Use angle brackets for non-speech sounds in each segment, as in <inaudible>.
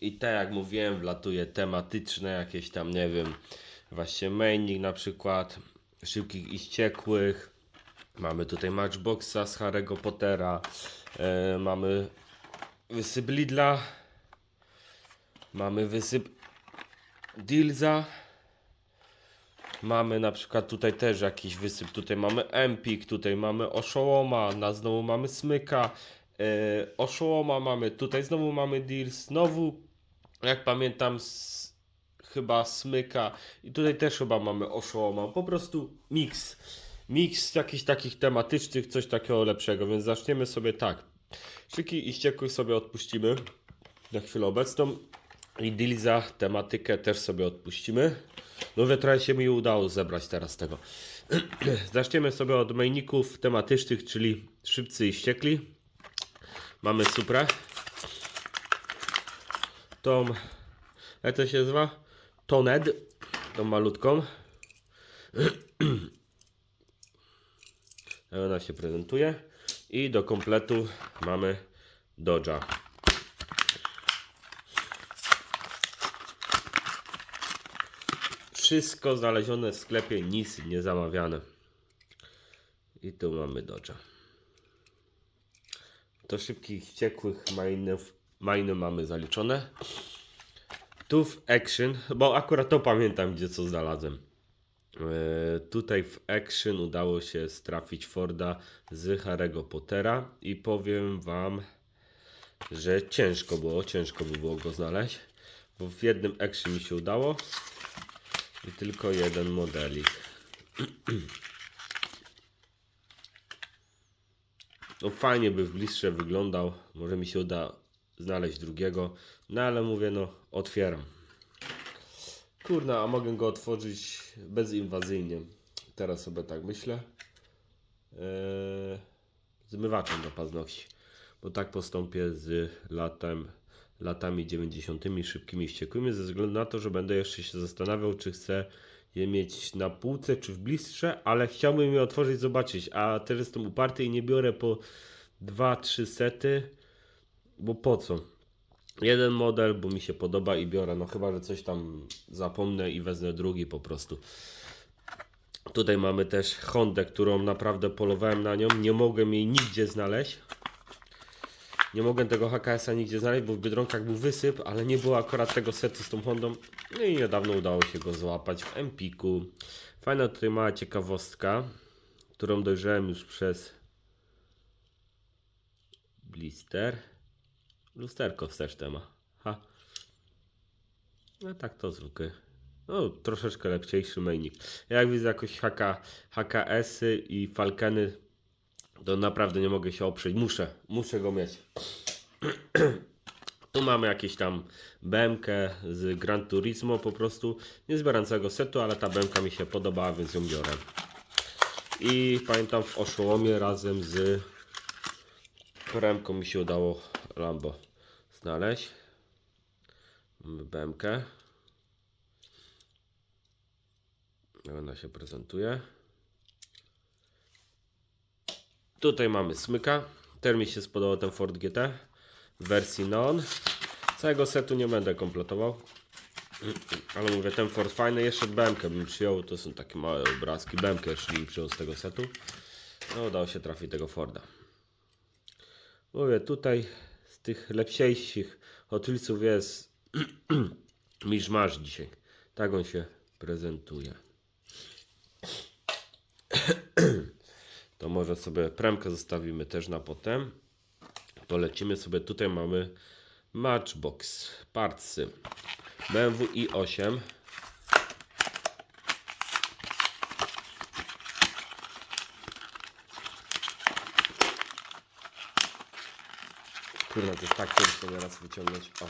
I tak jak mówiłem, wlatuje tematyczne jakieś tam, nie wiem, właśnie maining na przykład, szybkich i ściekłych. Mamy tutaj Matchboxa z Harry'ego Pottera. E, mamy wysyp Lidla. Mamy wysyp Dilza. Mamy na przykład tutaj też jakiś wysyp. Tutaj mamy Empik, tutaj mamy Oszołoma, na znowu mamy Smyka. E, Oszołoma mamy, tutaj znowu mamy Deal, znowu jak pamiętam s, chyba Smyka i tutaj też chyba mamy Oszołoma. Po prostu miks. Miks jakichś takich tematycznych, coś takiego lepszego, więc zaczniemy sobie tak. Szyki i ściekłych sobie odpuścimy na chwilę obecną. I Dilza tematykę też sobie odpuścimy. No trochę się mi udało zebrać teraz tego. <clears throat> Zaczniemy sobie od mainików tematycznych, czyli szybcy i ściekli. Mamy Suprę. Tą, jak to się nazywa? Toned. Tą malutką. <clears throat> Ona się prezentuje. I do kompletu mamy Dodge'a. Wszystko znalezione w sklepie, nic nie zamawiane. I tu mamy Dodge'a. To szybkich, wściekłych mainów, mainy mamy zaliczone. Tu w Action, bo akurat to pamiętam, gdzie co znalazłem. E, tutaj w Action udało się strafić Forda z Harry'ego Pottera i powiem Wam, że ciężko było, ciężko by było go znaleźć, bo w jednym Action mi się udało i tylko jeden modelik. <clears throat> No fajnie by w bliższe wyglądał, może mi się uda znaleźć drugiego, no ale mówię no, otwieram. Kurna, a mogę go otworzyć bezinwazyjnie. Teraz sobie tak myślę. Eee, zmywaczem do paznokci. Bo tak postąpię z latem, latami 90. szybkimi i ze względu na to, że będę jeszcze się zastanawiał, czy chcę je mieć na półce, czy w bliższe, ale chciałbym je otworzyć, zobaczyć. A też jestem uparty i nie biorę po 2-3 sety, bo po co? jeden model, bo mi się podoba i biorę. No chyba, że coś tam zapomnę i wezmę drugi po prostu. Tutaj mamy też Hondę, którą naprawdę polowałem na nią. Nie mogłem jej nigdzie znaleźć. Nie mogłem tego HKS-a nigdzie znaleźć, bo w Biedronkach był wysyp, ale nie było akurat tego setu z tą Hondą. No i niedawno udało się go złapać w Empiku. Fajna tutaj mała ciekawostka, którą dojrzałem już przez blister. Lusterko wsteczne ma. Ha. No tak to zwykły. No, troszeczkę lepciejszy mainik. Jak widzę jakoś HK, HKS-y i Falkeny, to naprawdę nie mogę się oprzeć. Muszę, muszę go mieć. <clears throat> tu mamy jakieś tam BMK z Gran Turismo po prostu. Nie zbieram całego setu, ale ta BMK mi się podobała, więc ją biorę. I pamiętam w Oszołomie razem z Premką mi się udało Lambo znaleźć. Mamy BMK. Ona się prezentuje. Tutaj mamy smyka. Ten mi się spodobał ten Ford GT w wersji non. Całego setu nie będę kompletował. Ale mówię, ten Ford fajny. Jeszcze BMK bym przyjął. To są takie małe obrazki. BMK bym przyjął z tego setu. No udało się trafić tego Forda. Mówię, tutaj tych lepsiejszych hotliców jest <clears throat> masz dzisiaj. Tak on się prezentuje. <clears throat> To może sobie premkę zostawimy też na potem. Polecimy sobie, tutaj mamy Matchbox, partsy. BMW i8. Kurwa, to jest tak ciężko teraz wyciągnąć. O.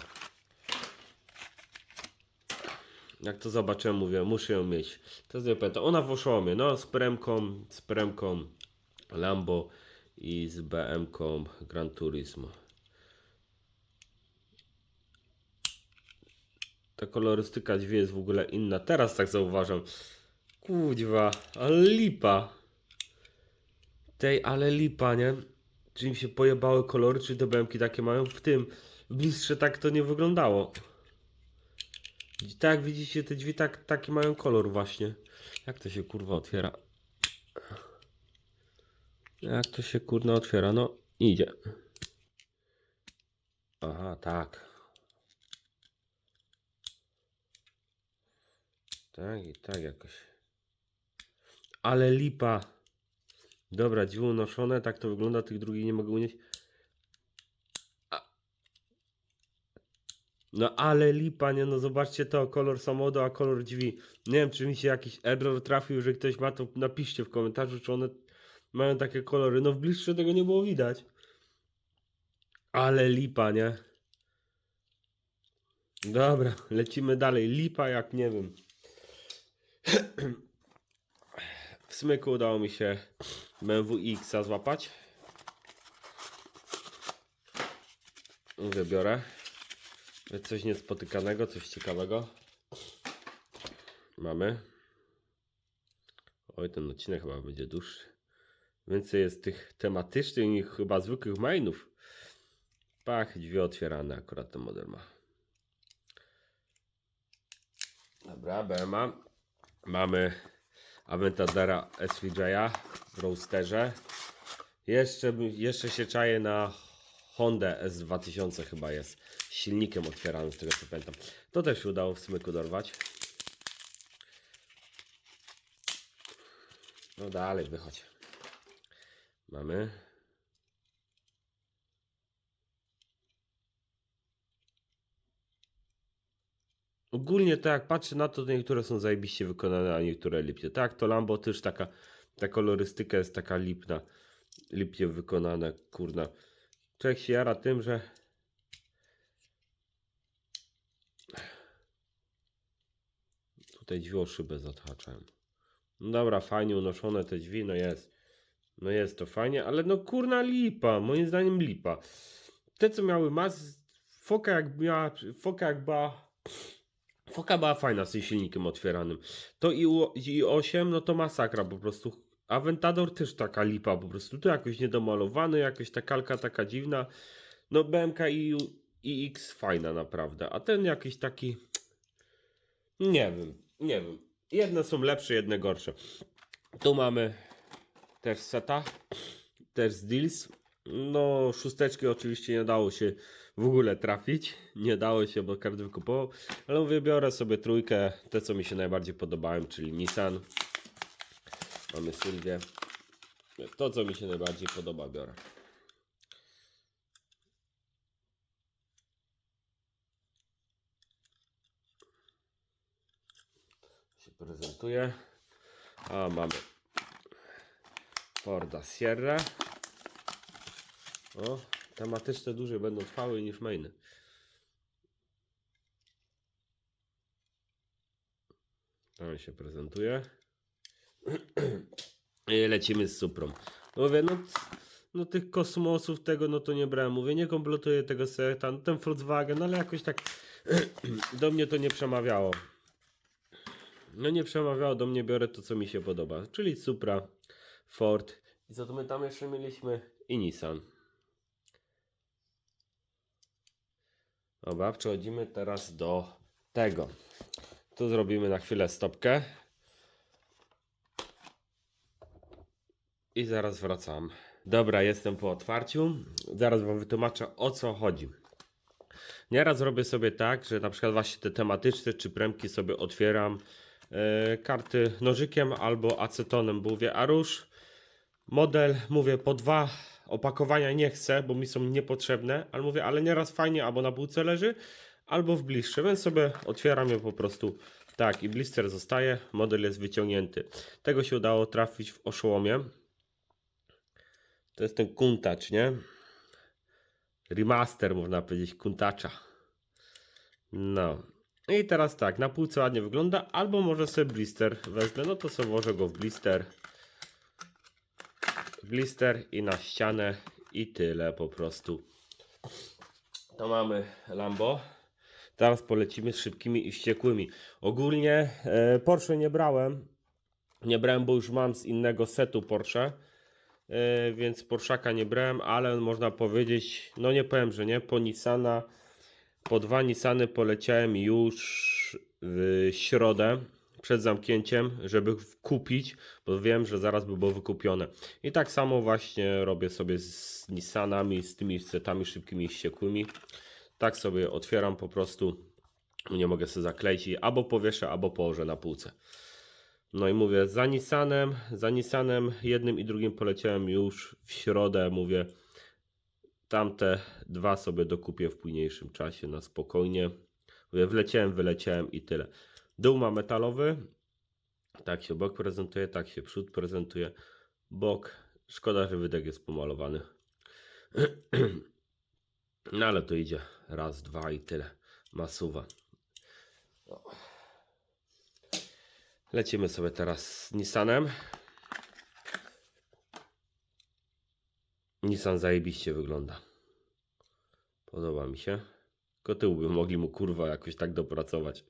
Jak to zobaczyłem, mówię, muszę ją mieć. To jest pamiętam. Ona w oszłomie, no z premką, z premką Lambo i z BM-ką Gran Turismo. Ta kolorystyka drzwi jest w ogóle inna. Teraz tak zauważam. Kuźwa, ale lipa. Tej, ale lipa, nie? Czy im się pojebały kolory, czy te BMki takie mają? W tym, w bliższe tak to nie wyglądało. Tak, widzicie, te drzwi tak, taki mają kolor właśnie. Jak to się kurwa otwiera? Jak to się kurna otwiera? No, idzie. Aha, tak. Tak i tak jakoś. Ale lipa. Dobra, drzwi unoszone, tak to wygląda, tych drugich nie mogę unieść. No ale lipa, nie no zobaczcie to, kolor samochodu, a kolor drzwi. Nie wiem, czy mi się jakiś error trafił, że ktoś ma to, napiszcie w komentarzu, czy one mają takie kolory. No w bliższe tego nie było widać. Ale lipa, nie? Dobra, lecimy dalej. Lipa jak nie wiem. <clears throat> W smyku udało mi się BMW X złapać. Mówię, biorę. Coś niespotykanego, coś ciekawego. Mamy. Oj, ten odcinek chyba będzie dłuższy. Więcej jest tych tematycznych niż chyba zwykłych mainów. Pach, drzwi otwierane akurat ten model ma. Dobra, BMA. Mamy Aventadera SVJ'a w Roadsterze. Jeszcze, jeszcze się czaję na Honda S2000 chyba jest. Silnikiem otwieranym, z tego co pamiętam. To też się udało w smyku dorwać. No dalej, wychodź. Mamy. Ogólnie to jak patrzę na to, to niektóre są zajebiście wykonane, a niektóre lipnie. Tak, to Lambo też taka, ta kolorystyka jest taka lipna. Lipnie wykonane, kurna. Człowiek się jara tym, że tutaj drzwi o szybę zathaczałem. No dobra, fajnie unoszone te drzwi, no jest. No jest to fajnie, ale no kurna lipa, moim zdaniem lipa. Te co miały mas, foka jak miała, foka jak była, foka była fajna z tym silnikiem otwieranym. To i, u, i 8, no to masakra po prostu. Aventador też taka lipa po prostu, tu jakoś niedomalowany, jakoś ta kalka taka dziwna. No BMK i, i X fajna naprawdę, a ten jakiś taki, nie wiem, nie wiem. Jedne są lepsze, jedne gorsze. Tu mamy też seta, też deals. No, szósteczki oczywiście nie dało się w ogóle trafić. <laughs> Nie dało się, bo każdy wykupował. Ale mówię, biorę sobie trójkę, te co mi się najbardziej podobają, czyli Nissan. Mamy Sylwię. To co mi się najbardziej podoba, biorę. Się prezentuje. A mamy Forda Sierra. O, tematyczne dłużej będą trwały niż mainy. Tam się prezentuje. <clears throat> I lecimy z Suprą. Mówię, no, no tych kosmosów tego, no to nie brałem. Mówię, nie kompletuję tego seta. No, ten Volkswagen, ale jakoś tak <clears throat> do mnie to nie przemawiało. No nie przemawiało do mnie, biorę to co mi się podoba. Czyli Supra, Ford. I co to my tam jeszcze mieliśmy? I Nissan. Dobra, przechodzimy teraz do tego. Tu zrobimy na chwilę stopkę. I zaraz wracam. Dobra, jestem po otwarciu. Zaraz Wam wytłumaczę o co chodzi. Nieraz robię sobie tak, że na przykład właśnie te tematyczne czy premki sobie otwieram e, karty nożykiem albo acetonem, bo mówię, a róż model, mówię, po dwa opakowania nie chcę, bo mi są niepotrzebne, ale mówię, ale nieraz fajnie albo na półce leży, albo w bliższe, więc sobie otwieram je po prostu tak i blister zostaje, model jest wyciągnięty. Tego się udało trafić w oszołomie. To jest ten kuntacz, nie? Remaster, można powiedzieć, kuntacza. No. I teraz tak, na półce ładnie wygląda, albo może sobie blister wezmę, no to sobie włożę go w blister. Blister i na ścianę i tyle po prostu. To mamy Lambo. Teraz polecimy z szybkimi i wściekłymi. Ogólnie e, Porsche nie brałem. Nie brałem, bo już mam z innego setu Porsche. e, więc Porszaka nie brałem, ale można powiedzieć, no nie powiem, że nie, po Nissana, po dwa Nissany poleciałem już w środę przed zamknięciem, żeby kupić, bo wiem, że zaraz by było wykupione. I tak samo właśnie robię sobie z Nissanami, z tymi setami szybkimi i wściekłymi. Tak sobie otwieram po prostu. Nie mogę sobie zakleić i albo powieszę, albo położę na półce. No i mówię, za Nissanem, za Nissanem jednym i drugim poleciałem już w środę, mówię, tamte dwa sobie dokupię w późniejszym czasie na spokojnie. Wleciałem, wyleciałem i tyle. Dół ma metalowy, tak się bok prezentuje, tak się przód prezentuje. Bok, szkoda, że wydech jest pomalowany. <clears throat> No ale to idzie raz, dwa i tyle. Masuwa. Lecimy sobie teraz z Nissanem. Nissan zajebiście wygląda. Podoba mi się. Tylko tył by mogli mu kurwa jakoś tak dopracować.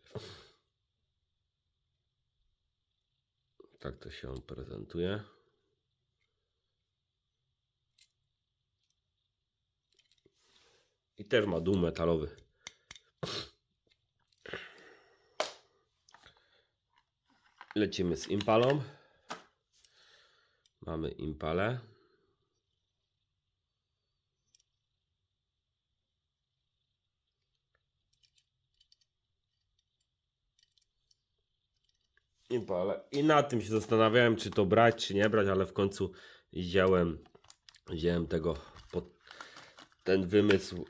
Tak to się prezentuje. I też ma dół metalowy. Lecimy z Impalą. Mamy Impalę. Impale. I na tym się zastanawiałem, czy to brać, czy nie brać, ale w końcu wziąłem, wziąłem tego, pod, ten wymysł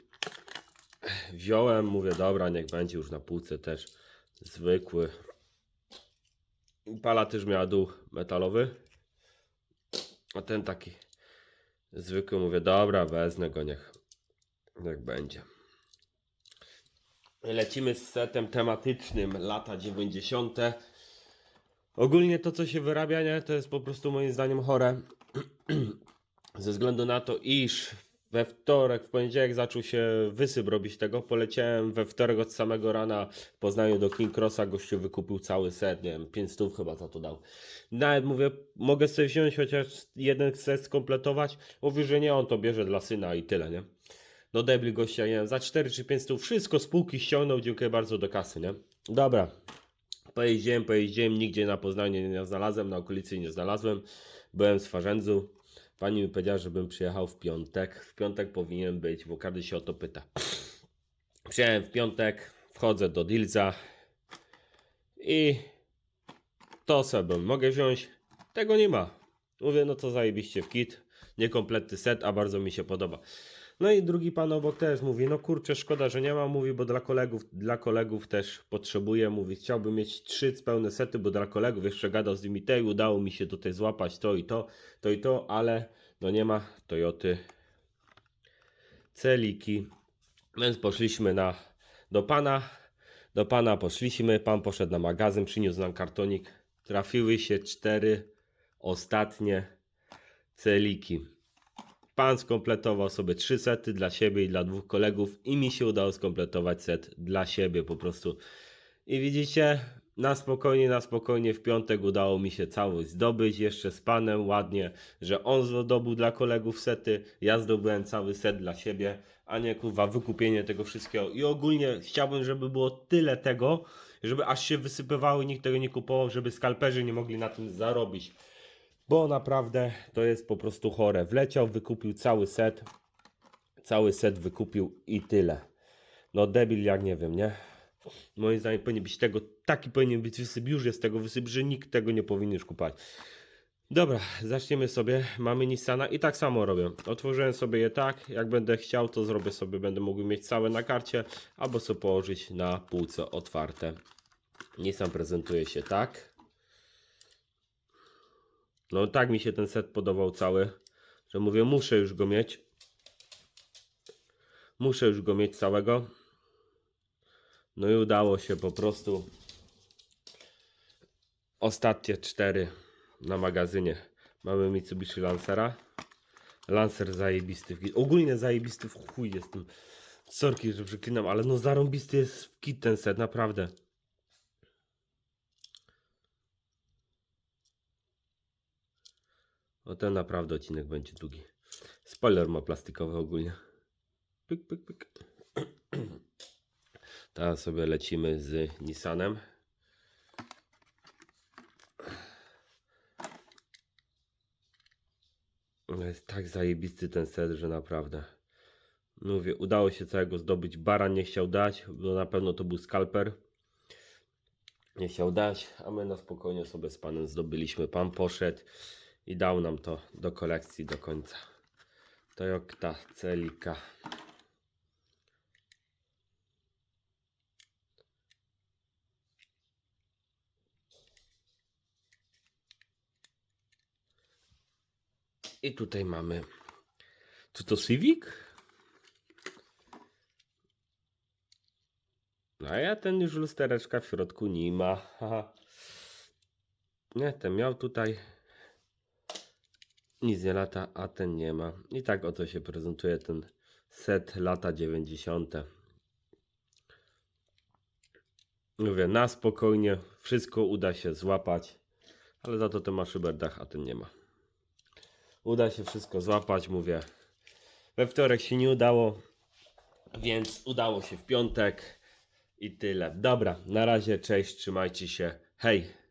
wziąłem, mówię, dobra, niech będzie już na półce też zwykły. Impala też miała dół metalowy, a ten taki zwykły, mówię, dobra, wezmę go, niech, niech będzie. Lecimy z setem tematycznym lata 90. Ogólnie to, co się wyrabia, nie, to jest po prostu moim zdaniem chore. <clears throat> Ze względu na to, iż we wtorek, w poniedziałek zaczął się wysyp robić tego. Poleciałem we wtorek od samego rana w Poznaniu do King Crossa. Gościu wykupił cały set, nie wiem, 5 stów chyba za to dał. Nawet mówię, mogę sobie wziąć chociaż jeden set skompletować. Mówi, że nie, on to bierze dla syna i tyle, nie? No debli gościa, nie wiem, za 4 czy 5 stów wszystko z półki ściągnął, dziękuję bardzo do kasy, nie? Dobra, Pojeździłem, pojeździłem, nigdzie na Poznaniu nie znalazłem, na okolicy nie znalazłem. Byłem z Farzędzu. Pani mi powiedziała, żebym przyjechał w piątek. W piątek powinien być, bo każdy się o to pyta. Przyjechałem w piątek, wchodzę do Dilza i to sobie mogę wziąć. Tego nie ma. Mówię, no to zajebiście w kit. Niekompletny set, a bardzo mi się podoba. No i drugi pan obok też mówi, no kurczę, szkoda, że nie ma, mówi, bo dla kolegów, dla kolegów też potrzebuję, mówi, chciałbym mieć trzy pełne sety, bo dla kolegów jeszcze gadał z nimi tej, udało mi się tutaj złapać to i to, to i to, ale no nie ma Toyoty Celiki, więc poszliśmy na, do pana, do pana poszliśmy, pan poszedł na magazyn, przyniósł nam kartonik, trafiły się cztery ostatnie celiki. Pan skompletował sobie trzy sety dla siebie i dla dwóch kolegów i mi się udało skompletować set dla siebie po prostu. I widzicie, na spokojnie, na spokojnie w piątek udało mi się całość zdobyć jeszcze z panem ładnie, że on zdobył dla kolegów sety, ja zdobyłem cały set dla siebie, a nie kurwa wykupienie tego wszystkiego. I ogólnie chciałbym, żeby było tyle tego, żeby aż się wysypywały, nikt tego nie kupował, żeby skalperzy nie mogli na tym zarobić bo naprawdę to jest po prostu chore. Wleciał, wykupił cały set, cały set wykupił i tyle. No debil jak nie wiem, nie? Moim zdaniem powinien być tego, taki powinien być wysyp, już jest tego wysyp, że nikt tego nie powinien już kupować. Dobra, zaczniemy sobie. Mamy Nissana i tak samo robię. Otworzyłem sobie je tak, jak będę chciał, to zrobię sobie, będę mógł mieć całe na karcie, albo sobie położyć na półce otwarte. Nissan prezentuje się tak. No tak mi się ten set podobał cały, że mówię, muszę już go mieć. Muszę już go mieć całego. No i udało się po prostu. Ostatnie cztery na magazynie. Mamy Mitsubishi Lancera. Lancer zajebisty. Ogólnie zajebisty w chuj jestem. Sorki, że przeklinam, ale no zarąbisty jest w kit ten set, naprawdę. O ten naprawdę odcinek będzie długi. Spoiler ma plastikowy ogólnie. Pyk, pyk, pyk. <clears throat> Teraz sobie lecimy z Nissanem. Jest tak zajebisty ten set, że naprawdę. Mówię, udało się całego zdobyć. Baran nie chciał dać, bo na pewno to był skalper. Nie chciał dać, a my na spokojnie sobie z panem zdobyliśmy. Pan poszedł i dał nam to do kolekcji do końca. Toyota Celica. I tutaj mamy. Czy to Civic? No a ja ten już lustereczka w środku nie ma. <laughs> Nie, ten miał tutaj. Nic nie lata, a ten nie ma. I tak oto się prezentuje ten set lata 90. Mówię, na spokojnie, wszystko uda się złapać, ale za to ten ma szyberdach, a ten nie ma. Uda się wszystko złapać, mówię. We wtorek się nie udało, więc udało się w piątek i tyle. Dobra, na razie, cześć, trzymajcie się, hej!